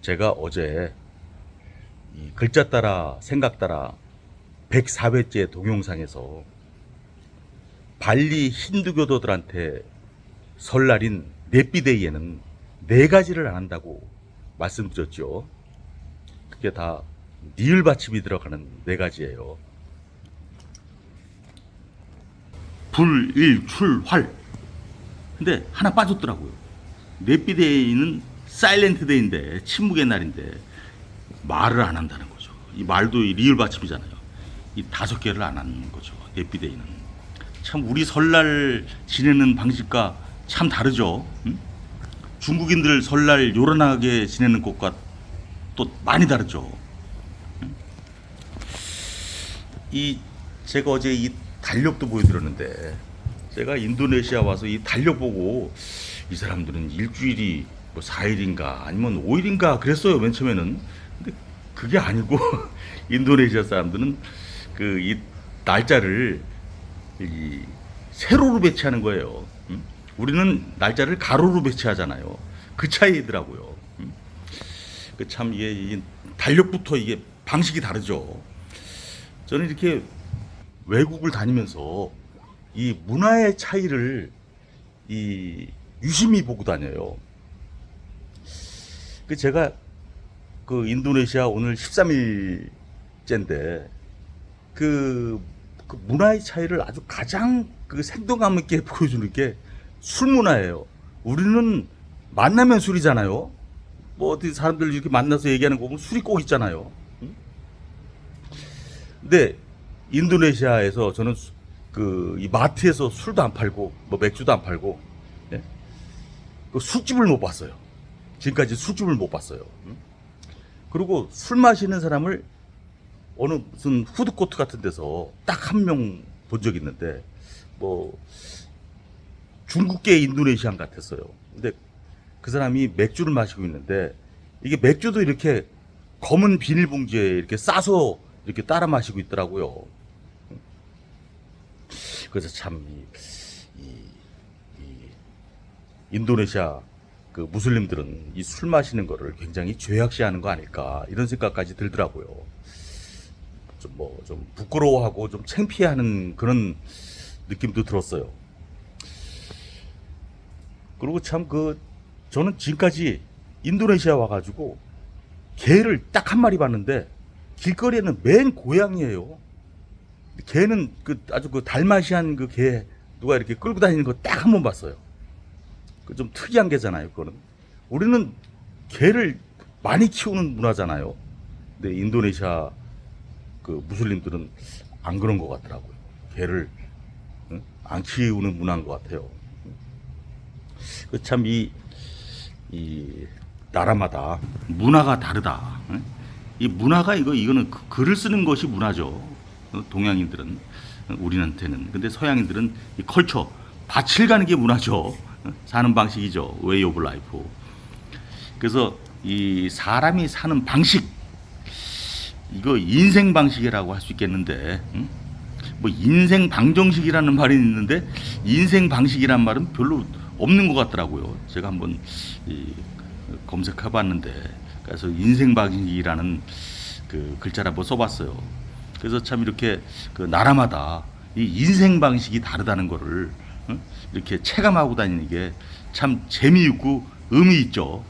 제가 어제 이 글자 따라 생각 따라 104회째 동영상에서 발리 힌두교도들한테 설날인 네피데이에는 네 가지를 안 한다고 말씀드렸죠. 그게 다 니을 받침이 들어가는 네 가지예요. 불, 일, 출, 활. 근데 하나 빠졌더라고요. 네피데이는 사일렌트 데이인데 침묵의 날인데 말을 안 한다는 거죠. 이 말도 이 리을 받침이잖아요. 이 다섯 개를 안 하는 거죠. 네피데이는 참 우리 설날 지내는 방식과 참 다르죠. 응? 중국인들 설날 요란하게 지내는 것과 또 많이 다르죠. 응? 이 제가 어제 이 달력도 보여드렸는데 제가 인도네시아 와서 이 달력 보고 이 사람들은 일주일이 뭐 4일인가 아니면 5일인가 그랬어요 맨 처음에는 근데 그게 아니고 인도네시아 사람들은 그 이 날짜를 이 세로로 배치하는 거예요. 음? 우리는 날짜를 가로로 배치하잖아요. 그 차이더라고요. 음? 그참 이게 이 달력부터 이게 방식이 다르죠. 저는 이렇게 외국을 다니면서 이 문화의 차이를 이 유심히 보고 다녀요. 그 제가 그 인도네시아 오늘 13일째인데 그, 그 문화의 차이를 아주 가장 그 생동감 있게 보여주는 게 술 문화예요. 우리는 만나면 술이잖아요. 뭐 어디 사람들 이렇게 만나서 얘기하는 거 보면 술이 꼭 있잖아요. 응? 근데 인도네시아에서 저는 그 이 마트에서 술도 안 팔고 뭐 맥주도 안 팔고 예? 그 술집을 못 봤어요. 지금까지 술집을 못 봤어요. 응? 그리고 술 마시는 사람을 어느 무슨 푸드코트 같은 데서 딱 한 명 본 적 있는데 뭐 중국계 인도네시안 같았어요. 근데 그 사람이 맥주를 마시고 있는데 이게 맥주도 이렇게 검은 비닐봉지에 이렇게 싸서 이렇게 따라 마시고 있더라고요. 그래서 참 이, 이, 이 인도네시아 그 무슬림들은 이 술 마시는 거를 굉장히 죄악시하는 거 아닐까 이런 생각까지 들더라고요. 좀 뭐좀 부끄러워하고 좀 창피해하는 그런 느낌도 들었어요. 그리고 참 그 저는 지금까지 인도네시아 와가지고 개를 딱 한 마리 봤는데 길거리에는 맨 고양이에요. 개는 그 아주 그 달마시한 그 개 누가 이렇게 끌고 다니는 거 딱 한 번 봤어요. 그좀 특이한 개잖아요. 그거는 우리는 개를 많이 키우는 문화잖아요. 근데 인도네시아 그 무슬림들은 안 그런 것 같더라고요. 개를 응? 안 키우는 문화인 것 같아요. 그참이 이 나라마다 문화가 다르다. 응? 이 문화가 이거 이거는 그- 글을 쓰는 것이 문화죠. 어, 동양인들은 어, 우리한테는 근데 서양인들은 이 컬처 밭을 가는 게 문화죠. 어, 사는 방식이죠. 웨이 오브 라이프. 그래서 이 사람이 사는 방식 이거 인생 방식이라고 할 수 있겠는데 응? 뭐 인생 방정식이라는 말이 있는데 인생 방식이란 말은 별로 없는 것 같더라고요. 제가 한번 이, 검색해봤는데 그래서 인생 방식이라는 그 글자를 한번 써봤어요. 그래서 참 이렇게 그 나라마다 이 인생 방식이 다르다는 거를 응? 이렇게 체감하고 다니는 게 참 재미있고 의미 있죠.